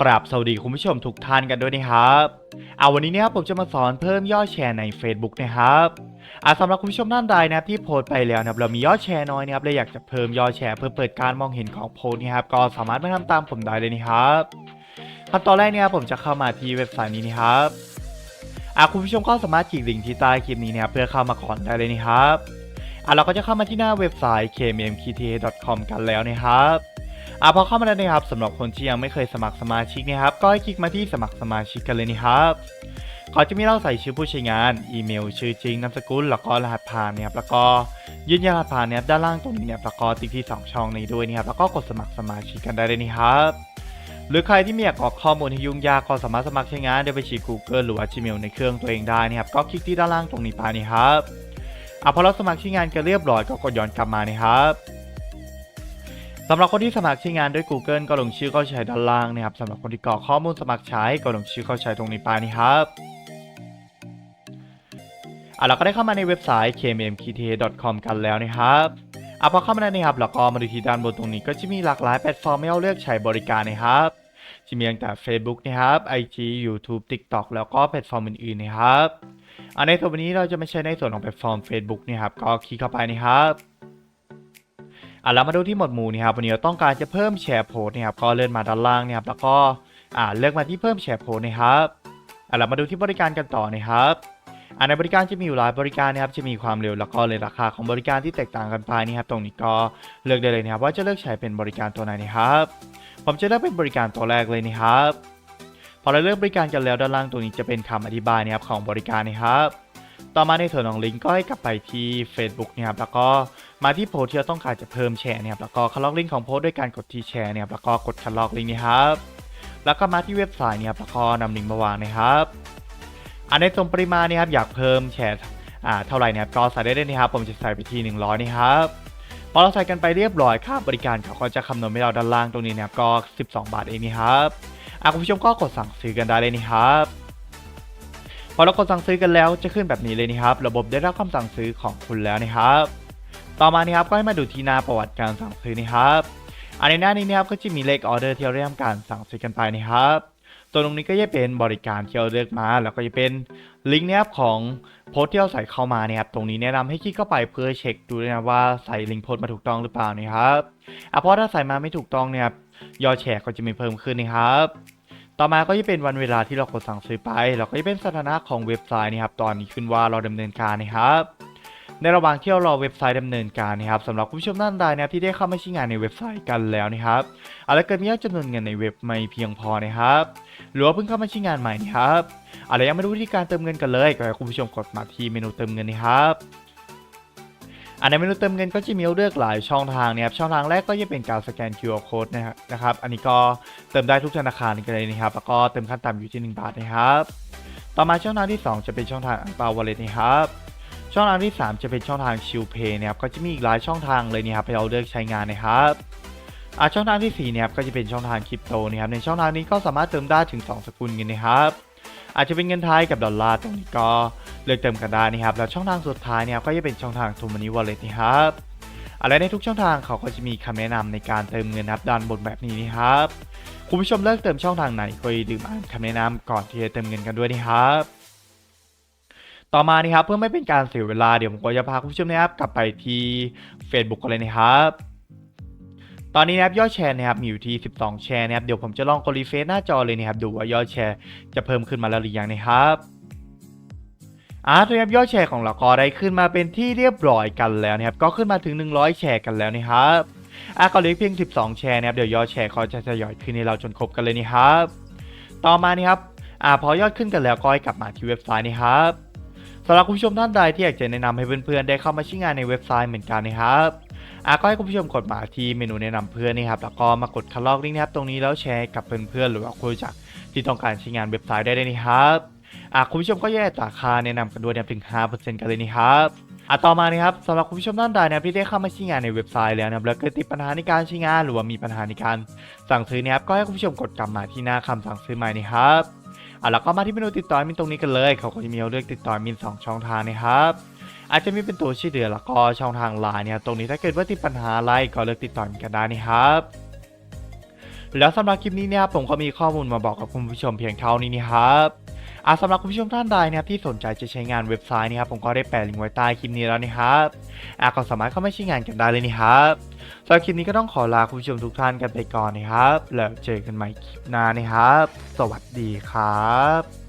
กราบสวัสดีคุณผู้ชมทุกท่านกันด้วยนะครับเอาวันนี้เนี่ยผมจะมาสอนเพิ่มยอดแชร์ใน Facebook นะครับอาสำหรับคุณผู้ชมท่านใดนะครับที่โพสต์ไปแล้วนะครับเรามียอดแชร์น้อยนะครับและอยากจะเพิ่มยอดแชร์เพื่อเปิดการมองเห็นของโพสต์นะครับก็สามารถมาทำตามผมได้เลยนะครับขั้นตอนแรกเนี่ยผมจะเข้ามาที่เว็บไซต์นี้นะครับอาคุณผู้ชมก็สามารถคลิกลิงก์ที่ใต้คลิปนี้นะครับเพื่อเข้ามาก่อนได้เลยนะครับอ่าเราก็จะเข้ามาที่หน้าเว็บไซต์ kmmkta.com กันแล้วนะครับ อะพอเข้ามาแล้วนะครับสำหรับคนที่ยังไม่เคยสมัครสมาชิกนะครับก็ให้คลิกมาที่สมัครสมาชิกกันเลยนะครับก่อจะมีเราใส่ชื่อผู้ใช้งาน อีเมล ชื่อจริง นามสกุล แล้วก็รหัสผ่านนะครับ แล้วก็ยืนยันรหัสผ่านนะครับด้านล่างตรงนี้เนี่ยแล้วก็ติ๊กที่สองช่องนี้ด้วยนะครับ แล้วก็กดสมัครสมาชิกกันได้เลยนะครับ หรือใครที่ไม่อยากกรอกข้อมูลที่ยุ่งยากก็สามารถสมัครใช้งานโดยไปฉีด Google หรือว่า Gmail ในเครื่องตัวเองได้นะครับ ก็คลิกที่ด้านล่างตรงนี้ไปนี่ครับอะพอเราสมัครใช้งานกันเรียบร้อยก็กดย้อนกลับมานะครับ สำหรับคนที่สมัครใช้งานด้วย Google ก็ลงชื่อเข้าใช้ด้านล่างนะครับสำหรับคนที่กรอกข้อมูลสมัครใช้ก็ลงชื่อเข้าใช้ตรงนี้ไปนี่ครับอะเราก็ได้เข้ามาในเว็บไซต์ kmmkta.com กันแล้วนะครับอะพอเข้ามาแล้วนะครับเราก็มาดูที่ด้านบนตรงนี้ก็จะมีหลากหลายแพลตฟอร์มให้เราเลือกใช้บริการนะครับจะมีตั้งแต่ Facebook นะครับ IG YouTube TikTok แล้วก็แพลตฟอร์มอื่นๆนะครับอันในส่วนวันนี้เราจะไม่ใช้ในส่วนของแพลตฟอร์ม Facebook นะครับก็คลิกเข้าไปนะครับ อะเรามาดูที่หมวดหมู่นี่ครับวันนี้เราต้องการจะเพิ่มแชร์โพสนะครับก็เลื่อนมาด้านล่างนะครับแล้วก็อ่าเลือกมาที่เพิ่มแชร์โพสนะครับอะเรามาดูที่บริการกันต่อนะครับอ่าในบริการจะมีอยู่หลายบริการนะครับจะมีความเร็วแล้วก็เลยราคาของบริการที่แตกต่างกันไปนะครับตรงนี้ก็เลือกได้เลยนะครับว่าจะเลือกใช้เป็นบริการตัวไหนนะครับผมจะเลือกเป็นบริการตัวแรกเลยนะครับพอเราเลือกบริการกันแล้วด้านล่างตรงนี้จะเป็นคำอธิบายนะครับของบริการนะครับต่อมาในส่วนของลิงก์ก็ให้กลับไปที่ Facebook นะครับแล้วก็ มาที่โพสต์ที่เราต้องการจะเพิ่มแชร์นะครับแล้วก็คัดลอกลิงก์ของโพสต์ด้วยการกดที่แชร์นะครับแล้วก็กดคัดลอกลิงก์นี้ครับแล้วก็มาที่เว็บไซต์นะครับแล้วก็นำลิงก์มาวางนะครับอันในส่วนปริมาณนะครับอยากเพิ่มแชร์อ่าเท่าไหร่นะครับก็ใส่ได้เลยนะครับ ผมจะใส่ไปที่ 100 นะครับพอเราใส่กันไปเรียบร้อยค่าบริการเขาก็จะคำนวณให้เราด้านล่างตรงนี้นะครับก็ 12 บาทเองนี่ครับอะคุณผู้ชมก็กดสั่งซื้อกันได้เลยนี่ครับพอเรากดสั่งซื้อกันแล้วจะขึ้นแบบนี้เลยนะครับ ระบบได้รับคำสั่งซื้อของคุณแล้วนะครับ ต่อมานี่ครับก็ให้มาดูที่หน้าประวัติการสั่งซื้อนะครับอันในหน้านี้นะครับก็จะมีเลขออเดอร์ที่เราได้ทำการสั่งซื้อกันไปนะครับตัวตรงนี้ก็จะเป็นบริการที่เราเลือกมา แล้วก็จะเป็นลิงก์นะครับของโพสที่เราใส่เข้ามานะครับตรงนี้แนะนำให้คลิกเข้าไปเพื่อเช็คดูนะว่าใส่ลิงก์โพสมาถูกต้องหรือเปล่านะครับอะเพราะถ้าใส่มาไม่ถูกต้องเนี่ยยอดแชร์ก็จะมีเพิ่มขึ้นนะครับ ต่อมาก็จะเป็นวันเวลาที่เรากดสั่งซื้อไป แล้วก็จะเป็นสถานะของเว็บไซต์นะครับ ตอนนี้ขึ้นว่าเราดำเนินการนะครับ ในระหว่างที่เรารอเว็บไซต์ดำเนินการนะครับสำหรับคุณผู้ชมท่านใดนะครับที่ได้เข้ามาใช้งานในเว็บไซต์กันแล้วนะครับอาจจะเกิดมียอดจำนวนเงินในเว็บไม่เพียงพอนะครับหรือว่าเพิ่งเข้ามาใช้งานใหม่นะครับอะไรยังไม่รู้วิธีการเติมเงินกันเลยก็ให้คุณผู้ชมกดมาที่เมนูเติมเงินนะครับอันในเมนูเติมเงินก็จะมีเลือกหลายช่องทางนะครับช่องทางแรกก็จะเป็นการสแกน QR code นะครับนะครับอันนี้ก็เติมได้ทุกธนาคารกันเลยนะครับ แล้วก็เติมขั้นต่ำอยู่ที่ 1 บาทนะครับ ต่อมาช่องทางที่ 2 จะเป็นช่องทางอังเปาวอลเล็ตนะครับ ช่องทางที่ 3 จะเป็นช่องทางชิลเพย์นะครับก็จะมีอีกหลายช่องทางเลยนะครับให้เราเลือกใช้งานนะครับอาช่องทางที่4เนี่ยครับก็จะเป็นช่องทางคริปโตนะครับในช่องทางนี้ก็สามารถเติมได้ถึง 2 สกุลเงินนะครับอาจจะเป็นเงินไทยกับดอลลาร์ตรงนี้ก็เลือกเติมกันได้นะครับแล้วช่องทางสุดท้ายเนี่ยก็จะเป็นช่องทางทูมานีวอลเล็ตนะครับอะไรในทุกช่องทางเขาก็จะมีคำแนะนำในการเติมเงินนะครับด้านบนแบบนี้นะครับคุณผู้ชมเลือกเติมช่องทางไหนก็อย่าลืมอ่านคำแนะนำก่อนที่จะเติมเงินกันด้วยนะครับ ต่อมานี่ครับเพื่อไม่เป็นการเสียเวลาเดี๋ยวผมก็จะพาคุณผู้ชมนะครับกลับไปที่ Facebook กันเลยนะครับตอนนี้นะครับยอดแชร์นะครับมีอยู่ที่ 12 แชร์นะครับเดี๋ยวผมจะลองกดรีเฟซหน้าจอเลยนะครับดูว่ายอดแชร์จะเพิ่มขึ้นมาแล้วหรือยังนะครับอ่าตัวนี้ครับยอดแชร์ของเราก็ได้ขึ้นมาเป็นที่เรียบร้อยกันแล้วนะครับก็ขึ้นมาถึง 100 แชร์กันแล้วนะครับอะก็เหลือเพียง 12 แชร์นะครับเดี๋ยวยอดแชร์เขาจะทยอยขึ้นให้เราจนครบกันเลยนี่ครับต่อมานี่ครับอ่าพอยอดขึ้นกันแล้วก็ให้กลับมาที่เว็บไซต์นี่ครับ สำหรับคุณผู้ชมท่านใดที่อยากจะแนะนำให้เพื่อนๆได้เข้ามาใช้งานในเว็บไซต์เหมือนกันนะครับอะก็ให้คุณผู้ชมกดมาที่เมนูแนะนำเพื่อนนี่ครับแล้วก็มากดคัดลอกลิงก์นะครับตรงนี้แล้วแชร์กับเพื่อนๆหรือว่าคนรู้จักที่ต้องการใช้งานเว็บไซต์ได้เลยนะครับอะคุณผู้ชมก็แยกราคาแนะนำกันด้วยนับถึง 5%กันเลยนี่ครับอะต่อมานะครับสำหรับคุณผู้ชมท่านใดนะที่ได้เข้ามาใช้งานในเว็บไซต์แล้วนะครับแล้วเกิดติดปัญหาในการใช้งาน หรือว่ามีปัญหาในการสั่งซื้อนะครับก็ให้คุณผู้ชมกดกลับมาที่หน้าคำสั่งซื้อใหม่นี่ครับ อะแล้วก็มาที่เมนูติดต่อมินตรงนี้กันเลย เขาก็จะมีให้เลือกติดต่อมิน2ช่องทางนะครับอาจจะมีเป็นตัวชื่อเดือแล้วก็ช่องทางไลน์เนี่ยตรงนี้ถ้าเกิดว่าติดปัญหาอะไรก็เลือกติดต่อกันได้นะครับแล้วสำหรับคลิปนี้เนี่ยผมก็มีข้อมูลมาบอกกับคุณผู้ชมเพียงเท่านี้นะครับ อะสำหรับคุณผู้ชมท่านใดนะครับที่สนใจจะใช้งานเว็บไซต์นะครับผมก็ได้แปะลิงก์ไว้ใต้คลิปนี้แล้วนะครับอะก็สามารถเข้ามาใช้งานกันได้เลยนะครับสำหรับคลิปนี้ก็ต้องขอลาคุณผู้ชมทุกท่านกันไปก่อนนะครับ แล้วเจอกันใหม่คลิปหน้านะครับ สวัสดีครับ